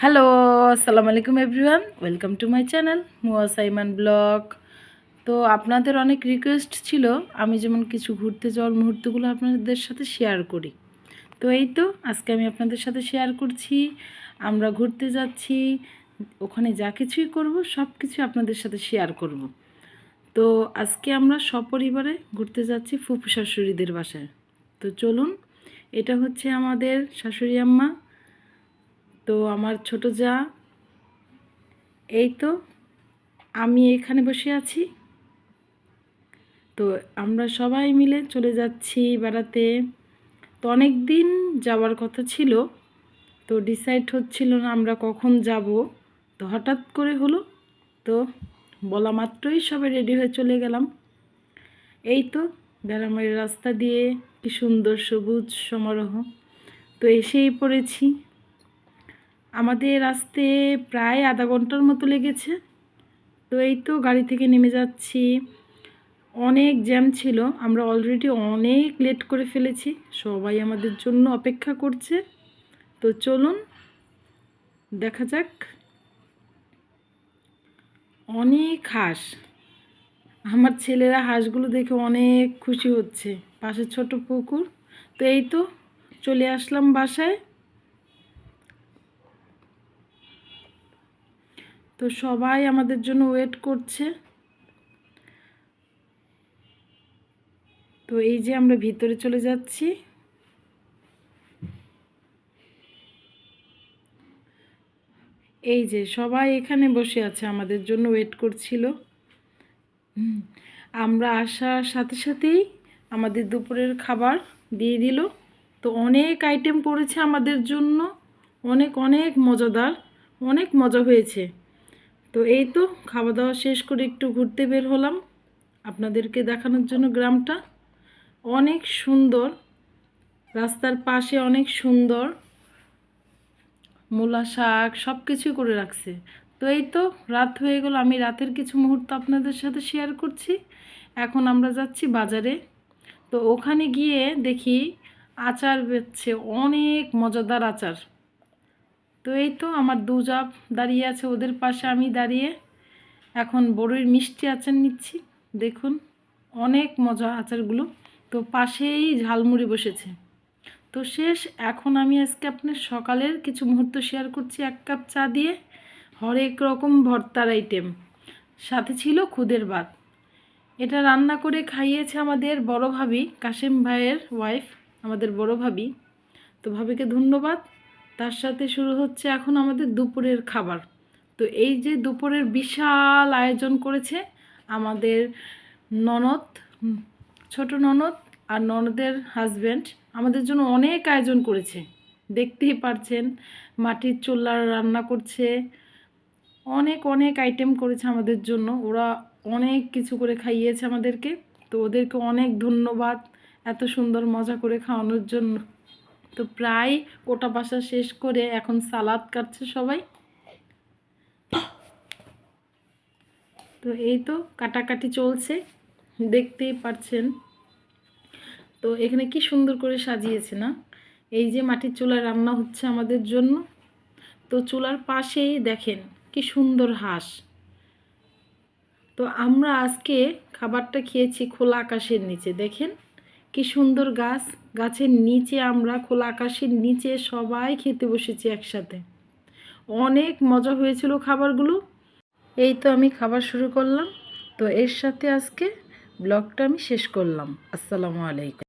Hello আসসালামু আলাইকুম everyone welcome to my channel মুয়া Saiman blog তো আপনাদের অনেক রিকোয়েস্ট ছিল, আমি যেমন কিছু ঘুরতে যাওয়ার মুহূর্তগুলো আপনাদের সাথে শেয়ার করি। তো এই তো, আজকে আমি আপনাদের সাথে শেয়ার করছি, আমরা ঘুরতে যাচ্ছি, ওখানে যা কিছুই করব সব কিছু আপনাদের সাথে শেয়ার করব। তো আজকে আমরা সপরিবারে ঘুরতে যাচ্ছি ফুপু শাশুড়িদের বাসায়। তো চলুন, এটা হচ্ছে আমাদের শাশুড়ি আম্মা তো আমার ছোট যা, এই তো, আমি এখানে বসে আছি। তো আমরা সবাই মিলে চলে যাচ্ছি বেড়াতে। তো অনেক দিন যাওয়ার কথা ছিল, তো ডিসাইড হচ্ছিল না আমরা কখন যাব। তো হঠাৎ করে হলো, তো বলা মাত্রই সবাই রেডি হয়ে চলে গেলাম। এই তো গ্রামের রাস্তা দিয়ে কি সুন্দর সবুজ সমারোহ। তো এসেই পড়েছি। আমাদের আসতে প্রায় আধা ঘণ্টার মতো লেগেছে। তো এই তো গাড়ি থেকে নেমে যাচ্ছি। অনেক জ্যাম ছিল, আমরা অলরেডি অনেক লেট করে ফেলেছি। সবাই আমাদের জন্য অপেক্ষা করছে। তো চলুন, দেখা যাক। অনেক হাঁস। আমার ছেলেরা হাঁসগুলো দেখে অনেক খুশি হচ্ছে। পাশে ছোট পুকুর। তো এই তো চলে আসলাম বাসায়। তো সবাই আমাদের জন্য ওয়েট করছে। তো এই যে আমরা ভিতরে চলে যাচ্ছি। এই যে সবাই এখানে বসে আছে, আমাদের জন্য ওয়েট করছিল। আমরা আসার সাথে সাথেই আমাদের দুপুরের খাবার দিয়ে দিল। তো অনেক আইটেম করেছে আমাদের জন্য। অনেক অনেক মজাদার, অনেক মজা হয়েছে। তো এই তো খাওয়া দাওয়া শেষ করে একটু ঘুরতে বের হলাম। আপনাদেরকে দেখানোর জন্য গ্রামটা অনেক সুন্দর, রাস্তার পাশে অনেক সুন্দর, মূলা শাক সব কিছুই করে রাখছে। তো এই তো রাত হয়ে গেল, আমি রাতের কিছু মুহূর্ত আপনাদের সাথে শেয়ার করছি। এখন আমরা যাচ্ছি বাজারে। তো ওখানে গিয়ে দেখি আচার বেচছে অনেক মজাদার আচার। তো এই তো আমার দু জাপ দাঁড়িয়ে আছে ওদের পাশে আমি দাঁড়িয়ে। এখন বড়ইর মিষ্টি আচার নিচ্ছি। দেখুন, অনেক মজা আচারগুলো। তো পাশেই ঝালমুড়ি বসেছে। তো শেষ, এখন আমি আজকে আপনার সকালের কিছু মুহূর্ত শেয়ার করছি এক কাপ চা দিয়ে। হরেক রকম ভর্তার আইটেম সাথে ছিল খুদের ভাত। এটা রান্না করে খাইয়েছে আমাদের বড় ভাবি, কাশেম ভাইয়ের ওয়াইফ আমাদের বড় ভাবি। তো ভাবিকে ধন্যবাদ। তার সাথে শুরু হচ্ছে এখন আমাদের দুপুরের খাবার। তো এই যে দুপুরের বিশাল আয়োজন করেছে আমাদের ননদ ছোট ননদ আর ননদের হাজব্যান্ড আমাদের জন্য অনেক আয়োজন করেছে। দেখতেই পারছেন, মাটির চুলার রান্না করছে। অনেক অনেক আইটেম করেছে আমাদের জন্য। ওরা অনেক কিছু করে খাইয়েছে আমাদেরকে। তো ওদেরকে অনেক ধন্যবাদ এত সুন্দর মজা করে খাওয়ানোর জন্য। তো প্রায় কোটা বাসা শেষ করে এখন সালাদ কাটছে সবাই। তো এই তো কাটাকাটি চলছে, দেখতেই পারছেন। তো এখানে কি সুন্দর করে সাজিয়েছে না? এই যে মাটির চুলা রান্না হচ্ছে আমাদের জন্য। তো চুলার পাশেই দেখেন কি সুন্দর হাঁস। তো আমরা আজকে খাবারটা খেয়েছি খোলা আকাশের নিচে, দেখেন। কি সুন্দর গাছ। গাছের নিচে আমরা খোলা আকাশের নিচে সবাই খেতে বসেছি একসাথে। অনেক মজা হয়েছিল খাবারগুলো। এই তো আমি খাবার শুরু করলাম। তো এর সাথে আজকে ব্লগটা আমি শেষ করলাম। আসসালামু আলাইকুম।